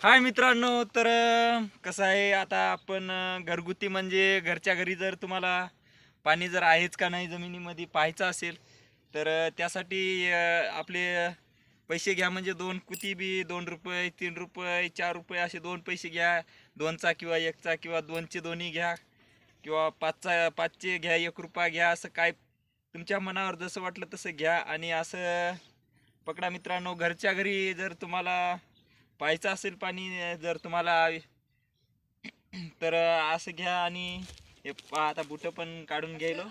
हाय मित्रांनो तर कसं आहे आता आपण घरगुती म्हणजे घरच्या घरी जर तुम्हाला पाणी जर आहेच का नाही जमिनीमध्ये पाहायचं असेल तर त्यासाठी आपले पैसे घ्या म्हणजे दोन कुती बी दोन रुपये तीन रुपये चार रुपये असे दोन पैसे घ्या. दोनचा किंवा एकचा किंवा दोनचे दोन्ही घ्या किंवा पाचचा पाचचे घ्या एक रुपया घ्या असं काय तुमच्या मनावर जसं वाटलं तसं घ्या. आणि असं पकडा मित्रांनो घरच्या घरी जर तुम्हाला पाहायचं असेल पाणी जर तुम्हाला तर असं घ्या आणि हे पहा आता बुटं पण काढून घ्यायलो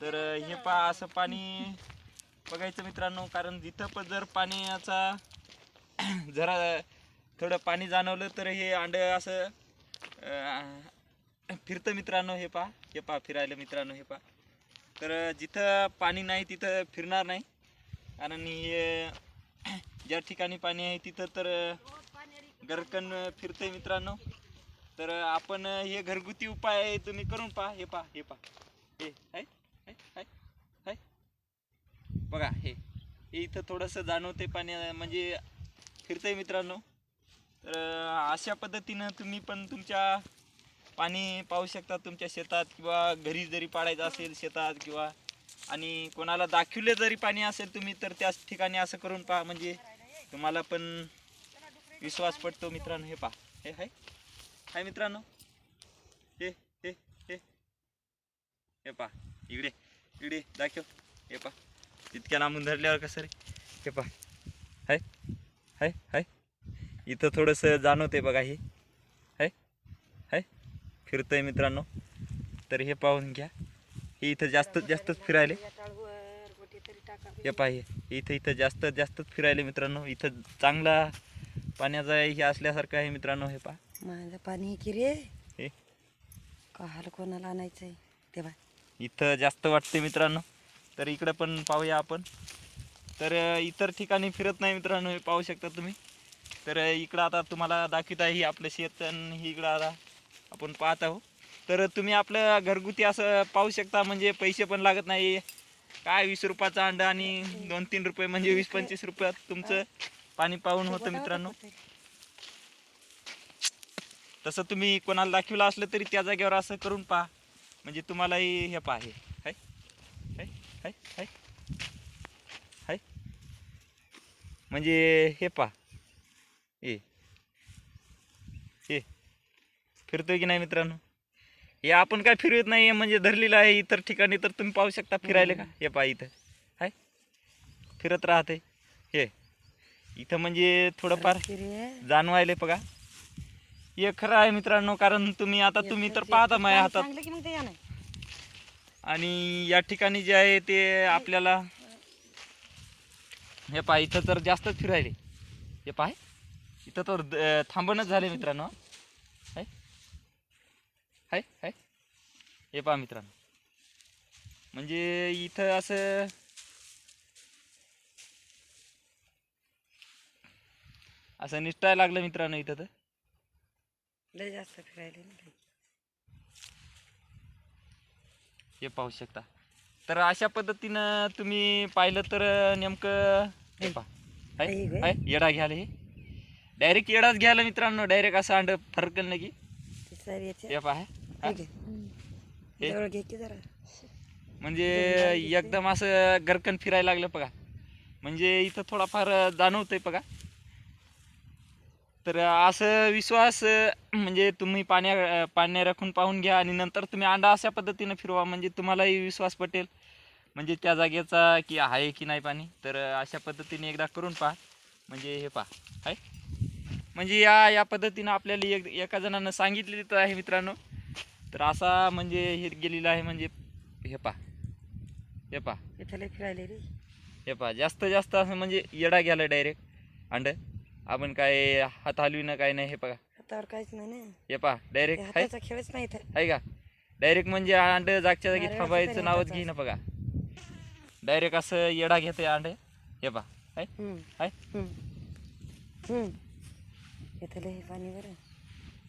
तर हे पहा असं पाणी बघायचं मित्रांनो कारण जिथं पण जर पाण्याचा जरा थोडं पाणी जाणवलं तर हे अंड असं फिरतं मित्रांनो हे पहा हे पहा फिरायला मित्रांनो हे पहा. तर जिथं पाणी नाही तिथं फिरणार नाही. कारण हे ज्या ठिकाणी पाणी आहे तिथं तर गरकन फिरतंय मित्रांनो. तर आपण हे घरगुती उपाय तुम्ही करून पहा. हे पहा हे पहा. हे हाय हाय हाय बघा हे. हे इथं थोडंसं जाणवते पाणी म्हणजे फिरतंय मित्रांनो. तर अशा पद्धतीनं तुम्ही पण तुमच्या पाणी पाहू शकता तुमच्या शेतात किंवा घरी जरी पाडायचं असेल शेतात किंवा आणि कोणाला दाखवले जरी पाणी असेल तुम्ही तर त्याच ठिकाणी असं करून पहा. म्हणजे तुम्हाला पण विश्वास पडतो मित्रांनो हे पहा. हे हाय. हाय मित्रांनो. हे हे हे. हे पहा. इकडे इकडे दाखव. हे पहा. इतक्या लांबून धरल्यावर कसं रे? हे पहा. हाय. हाय हाय. इथं थोडंसं जाणवते बघा हे. हाय. हाय. फिरतंय मित्रांनो. तर हे पाहून घ्या. हे इथं जास्त जास्तच फिरायले. हे पहा इथं इथं जास्त जास्तच फिरायले मित्रांनो. इथं चांगला पाण्याचा हे असल्यासारखं आहे मित्रांनो हे पहा. माझं पाणी की रे हे. काहाला कोणाला आणायचंय तेव्हा इथं जास्त वाटते मित्रांनो. तर इकडं पण पाहूया आपण. तर इतर ठिकाणी फिरत नाही मित्रांनो हे पाहू शकता तुम्ही. तर इकडं आता तुम्हाला दाखवत आहे ही आपलं शेत आणि ही इकडं आता आपण पाहत आहोत. तर तुम्ही आपलं घरगुती असं पाहू शकता म्हणजे पैसे पण लागत नाही. काय वीस रुपयाचा अंडा आणि दोन तीन रुपये म्हणजे वीस पंचवीस रुपयात तुमचं पाणी पाहून होतं मित्रांनो. तसं तुम्ही कोणाला दाखवलं असलं तरी त्या जागेवर असं करून पहा. म्हणजे तुम्हालाही हे पहा हे. हाय हाय हाय हाय हाय. म्हणजे हे पहा. हे. फिरतोय की नाही मित्रांनो? हे आपण काय फिरवत नाही म्हणजे धरलेलं आहे इतर ठिकाणी तर तुम्ही पाहू शकता फिरायला का? हे पहा इथं. हाय. फिरत राहते. हे. इथं म्हणजे थोडंफार जाणवायले बघा. हे खरं आहे मित्रांनो कारण तुम्ही आता तुम्ही तर पाहता माझ्या हातात. आणि या ठिकाणी जे आहे ते आपल्याला हे पहा इथं तर जास्तच फिरायले. हे पाय इथं तर थांबणच झाले मित्रांनो. हाय हाय. हे पहा मित्रांनो. म्हणजे इथं असं असं निष्ठायला लागलं मित्रांनो इथं तर. लय जास्त फिरायले. हे पाहू शकता. तर अशा पद्धतीनं तुम्ही पाहिलं तर नेमकं हे पहा. हाय येडा घ्यायला हे. डायरेक्ट येडाच घ्यायला मित्रांनो. डायरेक्ट असं अंड फरकल नाही की. हे पहा घे. जवळ घे की जरा. म्हणजे एकदम असं गरकन फिरायला लागलं बघा. म्हणजे इथं थोडाफार जाणवतंय बघा. तर असं विश्वास म्हणजे तुम्ही पाण्या पाण्या राखून पाहून घ्या आणि नंतर तुम्ही अंडा अशा पद्धतीनं फिरवा म्हणजे तुम्हालाही विश्वास पटेल. म्हणजे त्या जागेचा की आहे की नाही पाणी तर अशा पद्धतीने एकदा करून पहा. म्हणजे हे पहा. आहे? म्हणजे या या पद्धतीनं आपल्याला एक एका जणानं सांगितलेलं तर आहे मित्रांनो. तर असा म्हणजे हे गेलेलं आहे म्हणजे हे पहा हे इथं लय फिरायले रे. हे पहा जास्त जास्त असं म्हणजे येडा गेला डायरेक्ट अंड आपण काय हात हलविणं काय नाही हे बघा हातावर काहीच नाही ना. हे ते डायरेक्ट हाताचा खेळच नाही इथं आहे का? डायरेक्ट म्हणजे अंड जागच्या जागी थांबायचं नावच घेईन बघा. डायरेक्ट असं येडा घेते अंड. हे. इथं लय पाणी बरं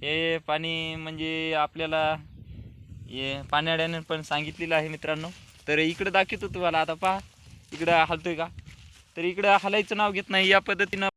हे पाणी म्हणजे आपल्याला हे पाण्याड्याने पण सांगितलेलं आहे मित्रांनो. तर इकडं दाखवतो तुम्हाला. आता पहा. इकडं हलतोय का? तर इकडं हलायचं नाव घेत नाही. या पद्धतीनं